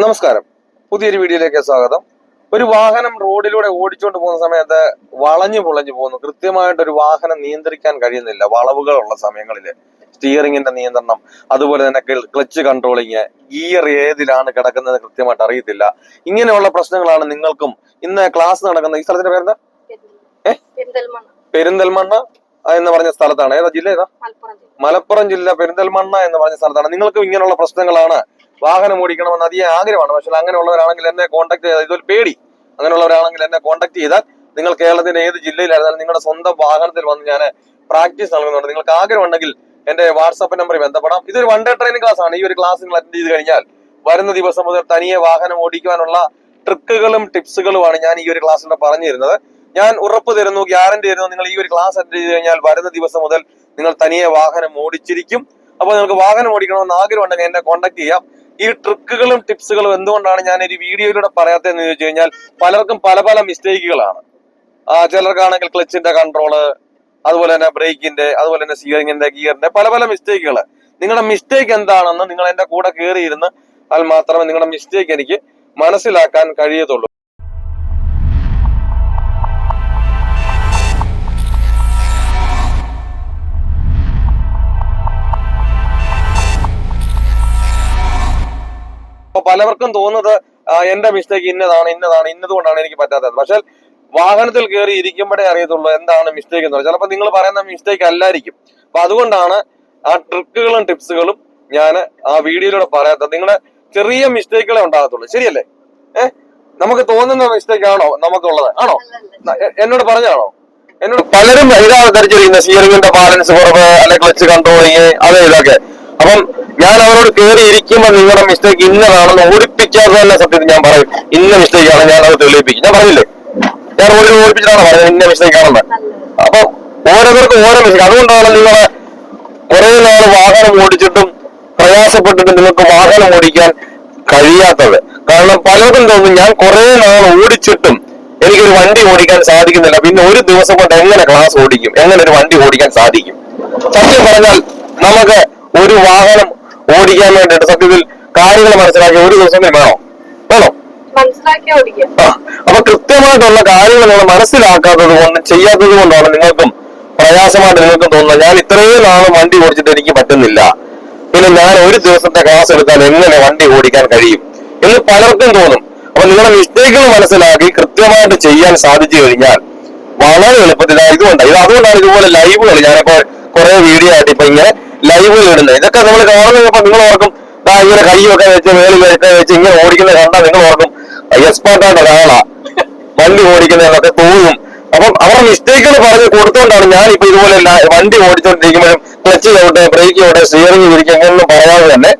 നമസ്കാരം. പുതിയൊരു വീഡിയോയിലേക്ക് സ്വാഗതം. ഒരു വാഹനം റോഡിലൂടെ ഓടിച്ചുകൊണ്ട് പോകുന്ന സമയത്ത് വളഞ്ഞു പൊളഞ്ഞു പോകുന്നു. കൃത്യമായിട്ട് ഒരു വാഹനം നിയന്ത്രിക്കാൻ കഴിയുന്നില്ല. വളവുകളുള്ള സമയങ്ങളിൽ സ്റ്റിയറിംഗിന്റെ നിയന്ത്രണം അതുപോലെ തന്നെ ക്ലച്ച് കൺട്രോളിങ് ഗിയർ ഏതിലാണ് കിടക്കുന്നത് കൃത്യമായിട്ട് അറിയത്തില്ല. ഇങ്ങനെയുള്ള പ്രശ്നങ്ങളാണ് നിങ്ങൾക്കും. ഇന്ന് ക്ലാസ് നടക്കുന്ന ഈ സ്ഥലത്തിന്റെ പേരെന്താ? പെരിന്തൽമണ്ണ. എന്ന് പറഞ്ഞ സ്ഥലത്താണ്. ഏതാ ജില്ല ഏതാ? മലപ്പുറം ജില്ല പെരിന്തൽമണ്ണ എന്ന് പറഞ്ഞ സ്ഥലത്താണ്. നിങ്ങൾക്കും ഇങ്ങനെയുള്ള പ്രശ്നങ്ങളാണ്. വാഹനം ഓടിക്കണമെന്ന് അധികം ആഗ്രഹമാണ്. പക്ഷേ അങ്ങനെയുള്ളവരാണെങ്കിൽ എന്നെ കോൺടാക്ട് ചെയ്താൽ ഇതൊരു പേടി. അങ്ങനെയുള്ളവരാണെങ്കിൽ എന്നെ കോൺടാക്ട് ചെയ്താൽ നിങ്ങൾ കേരളത്തിന്റെ ഏത് ജില്ലയിലായിരുന്നാലും നിങ്ങളുടെ സ്വന്തം വാഹനത്തിൽ വന്ന് ഞാൻ പ്രാക്ടീസ് നൽകുന്നുണ്ട്. നിങ്ങൾക്ക് ആഗ്രഹമുണ്ടെങ്കിൽ എന്റെ വാട്സാപ്പ് നമ്പറിൽ ബന്ധപ്പെടാം. ഇതൊരു വൺ ഡേ ട്രെയിനിങ് ക്ലാസ് ആണ്. ഈ ഒരു ക്ലാസ് നിങ്ങൾ അറ്റൻഡ് ചെയ്ത് കഴിഞ്ഞാൽ വരുന്ന ദിവസം മുതൽ തനിയെ വാഹനം ഓടിക്കുവാനുള്ള ട്രിക്കുകളും ടിപ്സുകളുമാണ് ഞാൻ ഈ ഒരു ക്ലാസ്സിലൂടെ പറഞ്ഞു തരുന്നത് ഞാൻ ഉറപ്പ് തരുന്നു ഗ്യാരണ്ടി തരുന്നു നിങ്ങൾ ഈ ഒരു ക്ലാസ് അറ്റൻഡ് ചെയ്ത് കഴിഞ്ഞാൽ വരുന്ന ദിവസം മുതൽ നിങ്ങൾ തനിയെ വാഹനം ഓടിച്ചിരിക്കും. അപ്പോൾ നിങ്ങൾക്ക് വാഹനം ഓടിക്കണമെന്ന് ആഗ്രഹമുണ്ടെങ്കിൽ എന്നെ കോൺടാക്ട് ചെയ്യാം. ഈ ട്രിക്കുകളും ടിപ്സുകളും എന്തുകൊണ്ടാണ് ഞാൻ ഒരു വീഡിയോയിലൂടെ പറയാത്തതെന്ന് ചോദിച്ചു കഴിഞ്ഞാൽ പലർക്കും പല പല മിസ്റ്റേക്കുകളാണ്. ചിലർക്കാണെങ്കിൽ ക്ലച്ചിന്റെ കൺട്രോൾ അതുപോലെ തന്നെ ബ്രേക്കിന്റെ അതുപോലെ തന്നെ സിയറിങ്ങിന്റെ ഗിയറിന്റെ പല പല മിസ്റ്റേക്കുകൾ നിങ്ങളുടെ മിസ്റ്റേക്ക് എന്താണെന്ന് നിങ്ങൾ എന്റെ കൂടെ കയറിയിരുന്ന് അത് മാത്രമേ നിങ്ങളുടെ മിസ്റ്റേക്ക് എനിക്ക് മനസ്സിലാക്കാൻ കഴിയത്തുള്ളൂ. അപ്പൊ പലവർക്കും തോന്നുന്നത് എന്റെ മിസ്റ്റേക്ക് ഇന്നതാണ് ഇന്നതാണ് ഇന്നതുകൊണ്ടാണ് എനിക്ക് പറ്റാത്തത്. പക്ഷെ വാഹനത്തിൽ കയറി ഇരിക്കുമ്പോഴേ അറിയത്തുള്ളൂ എന്താണ് മിസ്റ്റേക്ക് എന്ന്. ചിലപ്പോൾ നിങ്ങൾ പറയുന്ന മിസ്റ്റേക്ക് അല്ലായിരിക്കും. അപ്പൊ അതുകൊണ്ടാണ് ആ ട്രിക്കുകളും ടിപ്സുകളും ഞാൻ ആ വീഡിയോയിലൂടെ പറയാത്തത്. നിങ്ങളുടെ ചെറിയ മിസ്റ്റേക്കുകളെ ഉണ്ടാകത്തുള്ളൂ. ശരിയല്ലേ? ഏഹ് നമുക്ക് തോന്നുന്ന മിസ്റ്റേക്ക് ആണോ നമുക്കുള്ളത്? ആണോ? എന്നോട് പറഞ്ഞാണോ എന്നോട് പലരും ഇതാണ് ധരിച്ചിരിക്കുന്നത് ബാലൻസ് കുറവ് അല്ലെ ക്ലച്ച് കൺട്രോളിങ് അതെ ഇതൊക്കെ. അപ്പം ഞാൻ അവരോട് കയറി ഇരിക്കുമ്പോൾ നിങ്ങളുടെ മിസ്റ്റേക്ക് ഇന്നതാണെന്ന് ഓടിപ്പിച്ചാൽ തന്നെ സത്യത്തിൽ ഞാൻ പറയും. ഇന്ന മിസ്റ്റേക്ക് ആണ് ഞാൻ അത് തെളിയിപ്പിക്കും. ഞാൻ പറഞ്ഞില്ലേ? ഞാൻ ഓരോ ഓടിപ്പിച്ചിട്ടാണ് പറഞ്ഞത് ഇന്ന മിസ്റ്റേക്ക് ആണെന്ന്. അപ്പൊ ഓരോരുത്തർക്കും ഓരോ മിസ്റ്റേക്ക് അതുകൊണ്ടാണ് നിങ്ങളെ കുറെ നാൾ വാഹനം ഓടിച്ചിട്ടും പ്രയാസപ്പെട്ടിട്ടും നിങ്ങൾക്ക് വാഹനം ഓടിക്കാൻ കഴിയാത്തത്. കാരണം പലർക്കും തോന്നും ഞാൻ കുറെ നാൾ ഓടിച്ചിട്ടും എനിക്കൊരു വണ്ടി ഓടിക്കാൻ സാധിക്കുന്നില്ല. പിന്നെ ഒരു ദിവസം കൊണ്ട് എങ്ങനെ ക്ലാസ് ഓടിക്കും? എങ്ങനെ ഒരു വണ്ടി ഓടിക്കാൻ സാധിക്കും? സത്യം പറഞ്ഞാൽ നമുക്ക് ഒരു വാഹനം ഓടിക്കാൻ വേണ്ടിയിട്ട് സത്യത്തിൽ കാര്യങ്ങൾ മനസ്സിലാക്കി ഒരു ദിവസം വേണോ? വേണോ? അപ്പൊ കൃത്യമായിട്ടുള്ള കാര്യങ്ങൾ നിങ്ങൾ മനസ്സിലാക്കാത്തത് കൊണ്ട് ചെയ്യാത്തത് കൊണ്ടാണ് നിങ്ങൾക്കും പ്രയാസമായിട്ട് നിങ്ങൾക്കും തോന്നുന്നത്. ഞാൻ ഇത്രയും നാൾ വണ്ടി ഓടിച്ചിട്ട് എനിക്ക് പറ്റുന്നില്ല. പിന്നെ ഞാൻ ഒരു ദിവസത്തെ ക്ലാസ് എടുത്താൽ എങ്ങനെ വണ്ടി ഓടിക്കാൻ കഴിയും? എന്ന് പലർക്കും തോന്നും. അപ്പൊ നിങ്ങളുടെ മിസ്റ്റേക്കുകൾ മനസ്സിലാക്കി കൃത്യമായിട്ട് ചെയ്യാൻ സാധിച്ചു കഴിഞ്ഞാൽ വളരെ എളുപ്പത്തിൽ ഇതുകൊണ്ട് ഇത് അതുകൊണ്ടാണ് ഇതുപോലെ ലൈവുകൾ ഞാനിപ്പോ കുറെ വീഡിയോ ആയിട്ട് ഇപ്പൊ ഇങ്ങനെ ലൈവുകൾ ഇടുന്നത്. ഇതൊക്കെ നമ്മൾ കാണുന്നപ്പോ നിങ്ങൾ ഓർക്കും. ദാ ഇങ്ങനെ കൈയൊക്കെ വെച്ച് മേളിൽ ഒക്കെ വെച്ച് ഇങ്ങനെ ഓടിക്കുന്നത് കണ്ടാൽ നിങ്ങൾ ഓർക്കും. എക്സ്പേർട്ടായിട്ട് ഒരാളാ. വണ്ടി ഓടിക്കുന്നതൊക്കെ തോന്നും. അപ്പം അവരുടെ മിസ്റ്റേക്കുകൾ പറഞ്ഞ് കൊടുത്തുകൊണ്ടാണ് ഞാൻ ഇപ്പൊ ഇതുപോലെ വണ്ടി ഓടിച്ചോണ്ടിരിക്കുമ്പോഴും ക്ലച്ച് ചവിട്ടെ ബ്രേക്ക് ചവിട്ടെ സ്റ്റിയറിംഗ് ഇരിക്കും അങ്ങനെയൊന്നും പറയാതെ തന്നെ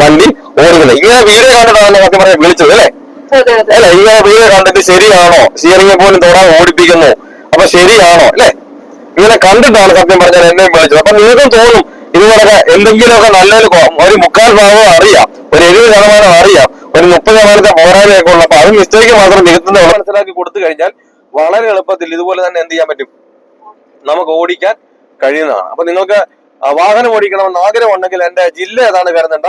വണ്ടി ഓടിക്കുന്നത്. ഇങ്ങനെ വീഡിയോ കണ്ടിട്ടാണ് സത്യം പറഞ്ഞാൽ വിളിച്ചത് അല്ലേ? അല്ല ഇങ്ങനെ വീഡിയോ കണ്ടിട്ട് ശരിയാണോ? സ്റ്റിയറിംഗ് പോലും തൊടാൻ ഓടിപ്പിക്കുന്നു. അപ്പൊ ശരിയാണോ അല്ലെ? ഇങ്ങനെ കണ്ടിട്ടാണ് സത്യം പറഞ്ഞാൽ എന്നെ വിളിച്ചത്. അപ്പൊ നിങ്ങൾക്കും തോന്നും ഇതുപോലെ എന്തെങ്കിലുമൊക്കെ നല്ലൊരു ഒരു മുക്കാൽ ഭാഗം അറിയാം. ഒരു എഴുപത് ശതമാനം അറിയാം. ഒരു മുപ്പത് ശതമാനത്തെ പോരായ്മയൊക്കെ ഉള്ള അപ്പൊ അത് മിസ്റ്റേക്ക് മാത്രം നികത്തുന്ന മനസ്സിലാക്കി കൊടുത്തു കഴിഞ്ഞാൽ വളരെ എളുപ്പത്തിൽ ഇതുപോലെ തന്നെ എന്ത് ചെയ്യാൻ പറ്റും? നമുക്ക് ഓടിക്കാൻ കഴിയുന്നതാണ്. അപ്പൊ നിങ്ങൾക്ക് വാഹനം ഓടിക്കണമെന്ന് ആഗ്രഹം ഉണ്ടെങ്കിൽ എന്റെ ജില്ല ഏതാണ് കരുതണ്ട?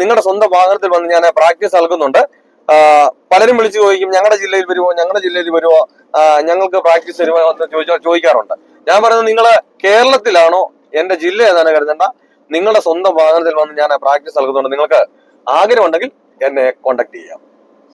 നിങ്ങളുടെ സ്വന്തം വാഹനത്തിൽ വന്ന് ഞാൻ പ്രാക്ടീസ് നൽകുന്നുണ്ട്. പലരും വിളിച്ചു ചോദിക്കും ഞങ്ങളുടെ ജില്ലയിൽ വരുമോ ഞങ്ങളുടെ ജില്ലയിൽ വരുമോ ഞങ്ങൾക്ക് പ്രാക്ടീസ് വരുമോ എന്ന് ചോദിച്ചാൽ ചോദിക്കാറുണ്ട്. ഞാൻ പറയുന്നത് നിങ്ങൾ കേരളത്തിലാണോ എന്റെ ജില്ല ഏതാണ് കരുതണ്ട. നിങ്ങളുടെ സ്വന്തം വാഹനത്തിൽ വന്ന് ഞാൻ പ്രാക്ടീസ് നൽകുന്നുണ്ട് നിങ്ങൾക്ക് ആഗ്രഹം ഉണ്ടെങ്കിൽ എന്നെ കോൺടാക്ട് ചെയ്യാം.